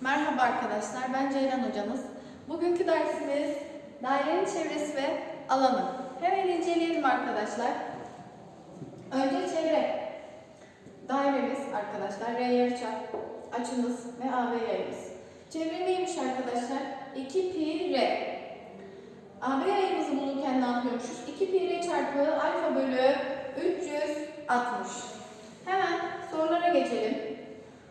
Merhaba arkadaşlar, ben Ceylan hocamız. Bugünkü dersimiz dairenin çevresi ve alanı. Hemen inceleyelim arkadaşlar. Önce çevre. Dairemiz arkadaşlar, R yarıçap, açımız ve AB yayımız. Çevre neymiş arkadaşlar? 2 pi R. AB yayımızı bulurken ne yapıyormuşuz? 2 pi R çarpı alfa bölü 360. Hemen sorulara geçelim.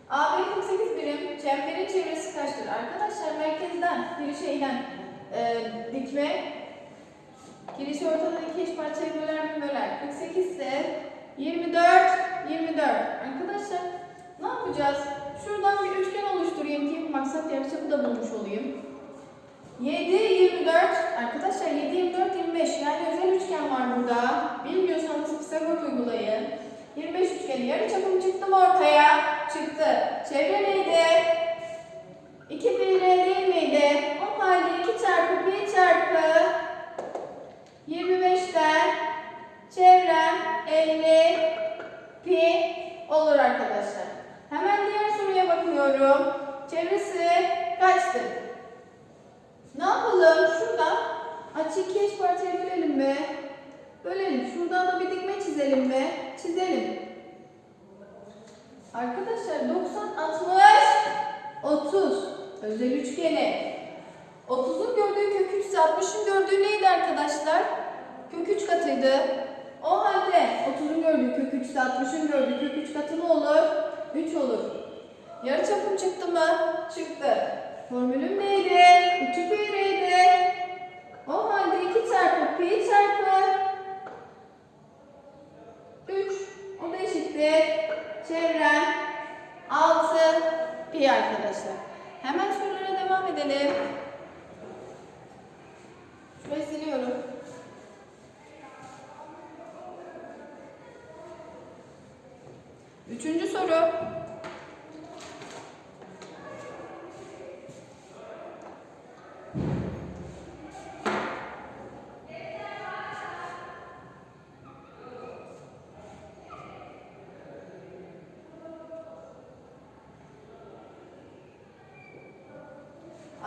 AB 48 birim, çemberin çevresi kaçtır? Arkadaşlar merkezden girişe inen e, dikme, girişi ortadan iki eş parçaya böler mi böler? 48 ise 24, 24. Arkadaşlar ne yapacağız? Şuradan bir üçgen oluşturayım ki maksat yarıçapı da bulmuş olayım. 7, 24. Arkadaşlar 7, 24, 25. Yani özel üçgen var burada. Bilmiyorsanız Pisagor uygulayın. 25 üçgeni yarı çapım çıktı mı ortaya? Çıktı. Çevre neydi? 2 pi r değil miydi? O halde 2 çarpı pi çarpı 25'ten çevrem 50 pi olur arkadaşlar. Hemen diğer soruya bakıyorum. Çevresi kaçtı? Ne yapalım? Şurada açı iki eş parçaya bölelim mi? Bölelim. Şuradan da bir dikme çizelim mi? Çizelim. Arkadaşlar 90, 60, 30. Özel üçgeni. 30'un gördüğü kök 3 ise 60'ın gördüğü neydi arkadaşlar? Kök 3 katıydı. O halde 30'un gördüğü kök 3 ise 60'ın gördüğü kök 3 katı ne olur? 3 olur. Yarıçapım çıktı mı? Çıktı. Formülüm neydi? 2 pi r'ydi. O halde 2 çarpı pi çarpı 3. O da eşittir. Çevrem 6 pi arkadaşlar. Hemen sorulara devam edelim. Şurayı siliyorum. Üçüncü soru.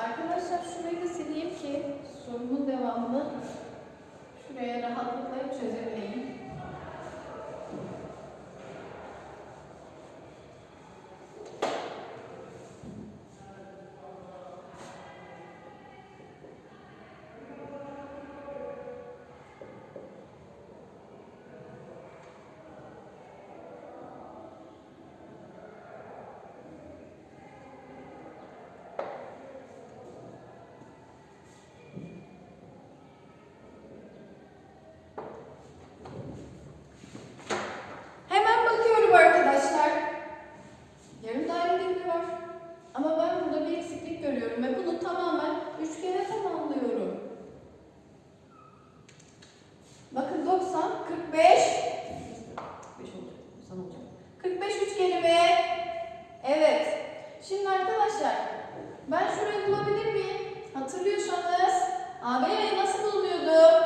Arkadaşlar şurayı da sileyim ki sorumun devamını şuraya rahatlıkla çözebileyim. Hemen bakıyorum arkadaşlar. Yarım daire dikme var. Ama ben burada bir eksiklik görüyorum ve bunu tamamen üçgene tamamlıyorum. Bakın 90, 45, 45 olacak, 90 olacak. 45 üçgenimi, evet. Şimdi arkadaşlar, ben şurayı bulabilir miyim? Hatırlıyorsanız, AB'yi nasıl bulunuyordu?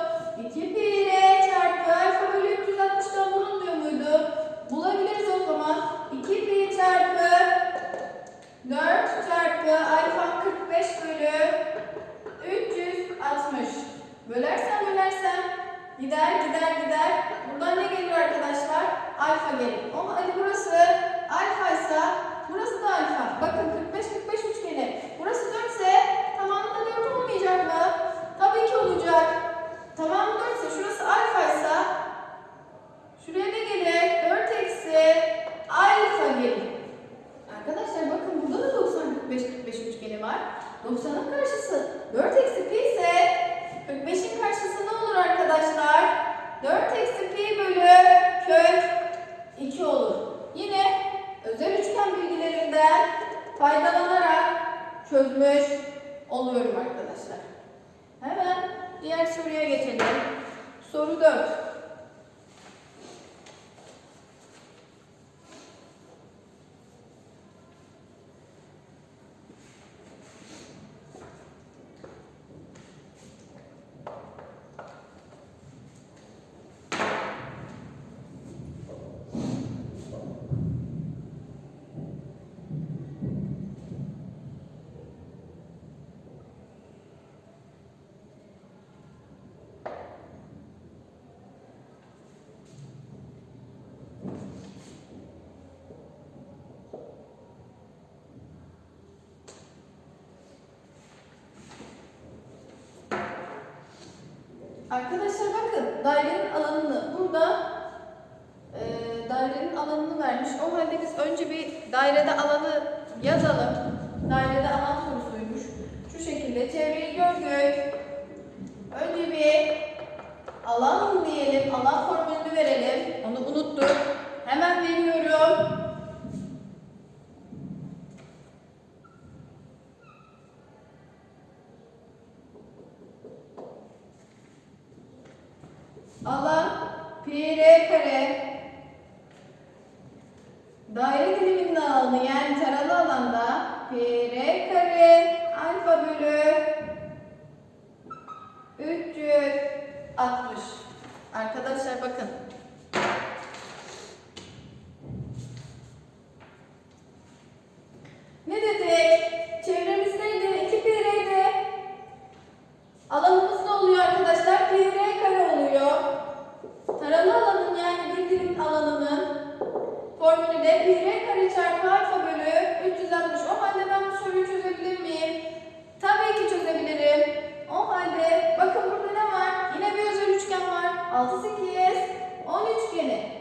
2 pi r çarpı alfa bölü 360'dan bulunmuyor muydu? Bulabiliriz o zaman. 2 pi çarpı 4 çarpı alfa 45 bölü 360. Bölersem bölersem gider gider gider. Buradan ne geliyor arkadaşlar? Alfa gelir. O halde burası alfa ise burası da alfa. Bakın 45 45 üçgeni. Burası 4 ise tamamı da 4 olmayacak mı? Tabii ki olacak. Tamamı 4 ise şurası alfa ise şuraya ne gelir? 4 eksi alfa gelir. Arkadaşlar bakın burada da 90 45 45 üçgeni var. 90'ın karşısı 4 eksi pi ise 45'in karşısı ne olur arkadaşlar? 4 eksi pi bölü kök 2 olur. Yine özel üçgen bilgilerinden faydalanarak çözmüş oluyorum arkadaşlar. Hemen diğer soruya geçelim. Soru 4. Arkadaşlar bakın dairenin alanını burada e, dairenin alanını vermiş. O halde biz önce bir dairede alanı yazalım. Dairede alan sorusuymuş. Şu şekilde çevreyi gördük. Önce bir alan diyelim. Alan formülünü verelim. Onu unuttuk. Hemen veriyorum. Alan pi r kare daire diliminin alanı yani taralı alanda pi r kare alfa bölü 360. Arkadaşlar bakın. Ne dedik? Çevremiz neydi? 2 pi r'ydi. Alanımız ne oluyor arkadaşlar? Pi r kare oluyor. Taralı alanın yani bir dilim alanının formülü de pi r kare çarpı alfa bölü 360. O halde ben bu soruyu çözebilir miyim? Tabii ki çözebilirim. O halde bakın burada ne var? Yine bir özel üçgen var. 6 8 10 üçgeni.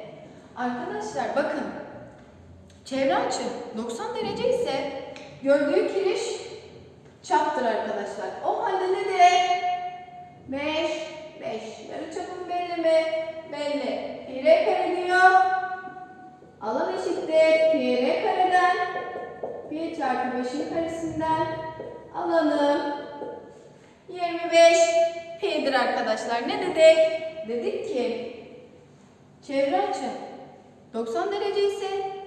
Arkadaşlar bakın. Çevre açı 90 derece ise gördüğü kiriş çaptır arkadaşlar. O halde ne de 5 5 yarı çapım belli mi? Belli. Pi r kare diyor. Alan eşittir. Pi r kareden pi çarpı 5'in karesinden alanım 25 pi'dir arkadaşlar. Ne dedik? Dedik ki çevre açı 90 derece ise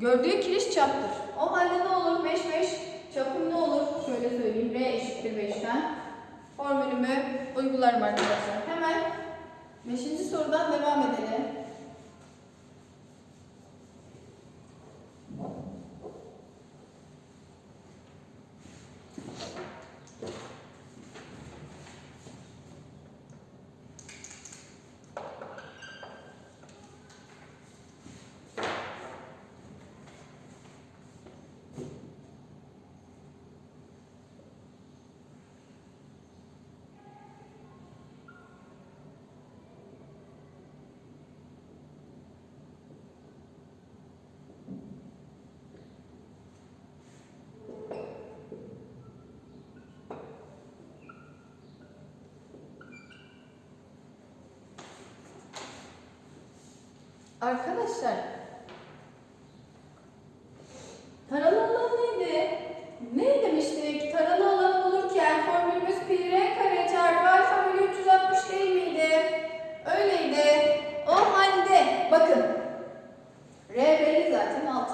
gördüğü kiriş çaptır. O halde ne olur? 5 5 çapım ne olur? Şöyle söyleyeyim. R eşittir 5'ten. Formülümü uygularım arkadaşlar. Hemen 5. sorudan devam edelim. Arkadaşlar taralı alan neydi? Ne demiştik? Taralı alan bulurken formülümüz pi r kare çarpı alfa bölü 360 değil miydi? Öyleydi. O halde bakın r belli zaten 6.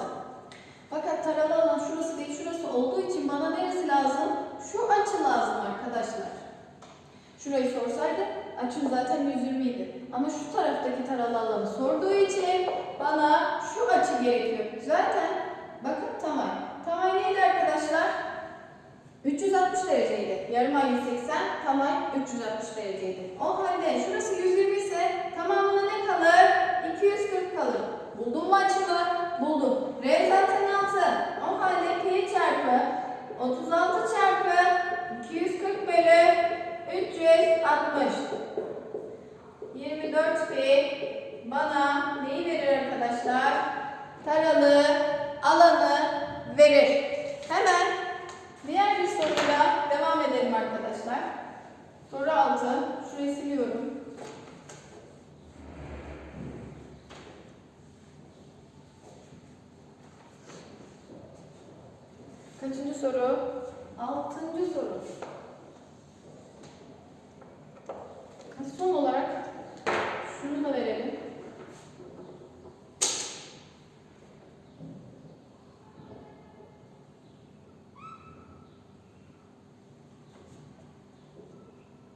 Fakat taralı alan şurası değil şurası olduğu için bana neresi lazım? Şu açı lazım arkadaşlar. Şurayı sorsaydı açım zaten 120 idi. Ama şu taraftaki taralı alanı sorduğu için bana şu açı gerekiyor. Zaten bakın tamam. Tamam neydi arkadaşlar? 360 dereceydi. Yarım ay 180, tamam 360 dereceydi. O halde şurası 120 ise tamamına ne kalır? 240 kalır. Buldum mu açımı? Buldum. R zaten 6. O halde pi çarpı 36 çarpı 240 bölü 360. 24 pi bana neyi verir arkadaşlar? Taralı alanı verir. Hemen diğer bir soruyla devam edelim arkadaşlar. Soru 6. Şurayı siliyorum. Kaçıncı soru? Altıncı soru. Son olarak şunu da verelim.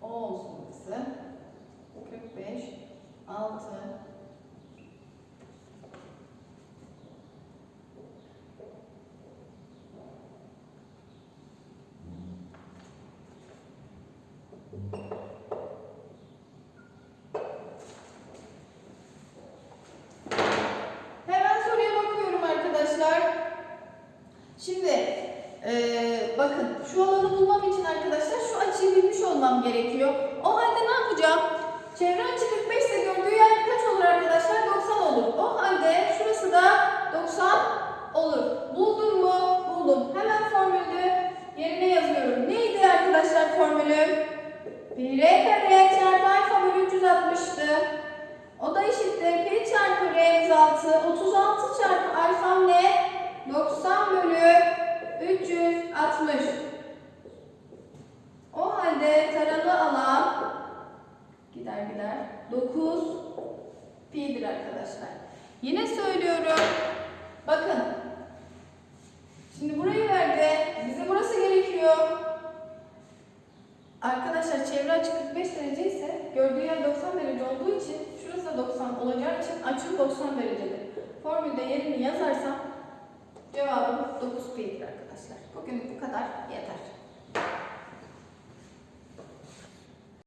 O olsun burası. 45, 6, Hemen soruya bakıyorum arkadaşlar. Şimdi eee, bakın şu alanı bulmam için arkadaşlar şu açıyı bilmiş olmam gerekiyor. O halde ne yapacağım? Çevre açı 45 ise gördüğü yer kaç olur arkadaşlar? 90 olur. O halde şurası da 90 olur. Buldun mu? Buldum. Hemen formülü yerine yazıyorum. Neydi arkadaşlar formülü? 1 kare çarpı alfa bölü 360'tı. O da eşittir. Pi çarpı r 6. 36 çarpı alfa ne? 90 bölü 360. O halde taralı alan gider gider 9 pi'dir arkadaşlar. Yine söylüyorum. Bakın. Şimdi burayı verdi. Bize burası gerekiyor. Arkadaşlar çevre açı 45 derece ise gördüğü yer 90 derece olduğu için şurası da 90 olacağı için açı 90 derecedir. Formülde yerini yazarsam cevabım 9 pi'dir arkadaşlar. Bugün bu kadar yeter.